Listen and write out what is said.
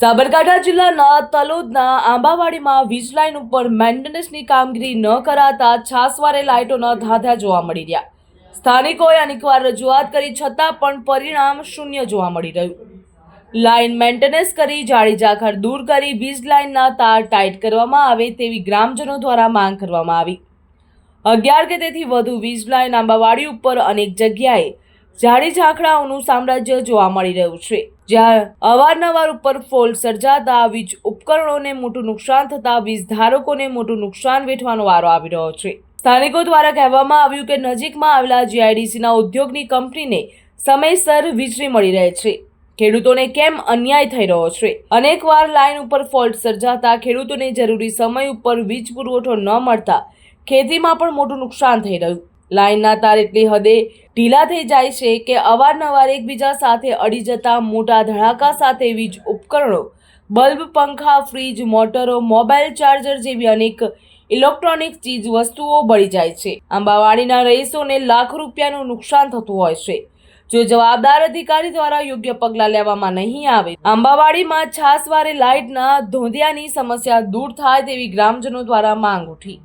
સાબરકાંઠા જિલ્લાના તલોદના આંબાવાડીમાં વીજ લાઇન ઉપર મેન્ટેનન્સની કામગીરી ન કરાતા છાસવારે લાઇટોના ધાધા જોવા મળી રહ્યા. સ્થાનિકોએ અનેકવાર રજૂઆત કરી છતાં પણ પરિણામ શૂન્ય જોવા મળી રહ્યું. લાઇન મેન્ટેનન્સ કરી જાળી જાખર દૂર કરી વીજ લાઇનના તાર ટાઈટ કરવામાં આવે તેવી ગ્રામજનો દ્વારા માંગ કરવામાં આવી. અગિયાર કે તેથી વધુ વીજ લાઇન આંબાવાડી ઉપર અનેક જગ્યાએ ઝાડી ઝાંખરાઓનું સામ્રાજ્ય જોવા મળી રહ્યું છે, જ્યાં અવારનવાર ઉપર ફોલ્ટ સર્જાતા વીજ ઉપકરણોને મોટું નુકસાન થતા વીજ ધારકોને મોટું નુકસાન વેઠવાનો વારો આવી રહ્યો છે. સ્થાનિકો દ્વારા કહેવામાં આવ્યું કે નજીકમાં આવેલા જીઆઈડીસીના ઉદ્યોગની કંપનીને સમયસર વીજળી મળી રહે છે. ખેડૂતોને કેમ અન્યાય થઈ રહ્યો છે? અનેકવાર લાઇન ઉપર ફોલ્ટ સર્જાતા ખેડૂતોને જરૂરી સમય ઉપર વીજ પુરવઠો ન મળતા ખેતીમાં પણ મોટું નુકસાન થઈ રહ્યું લાઇનના તાર એટલી હદે ઢીલા થઈ જાય છે કે અવારનવાર એકબીજા સાથે અડી જતા મોટા ધડાકા સાથે વીજ ઉપકરણો, બલ્બ, પંખા, ફ્રીજ, મોટરો, મોબાઈલ ચાર્જર જેવી અનેક ઇલેક્ટ્રોનિક ચીજ વસ્તુઓ બળી જાય છે. આંબાવાડીના રહીશોને લાખ રૂપિયાનું નુકસાન થતું હોય છે. જો જવાબદાર અધિકારી દ્વારા યોગ્ય પગલાં લેવામાં નહીં આવે, આંબાવાડીમાં છાસવારે લાઇટના ધોંધિયાની સમસ્યા દૂર થાય તેવી ગ્રામજનો દ્વારા માંગ ઉઠી.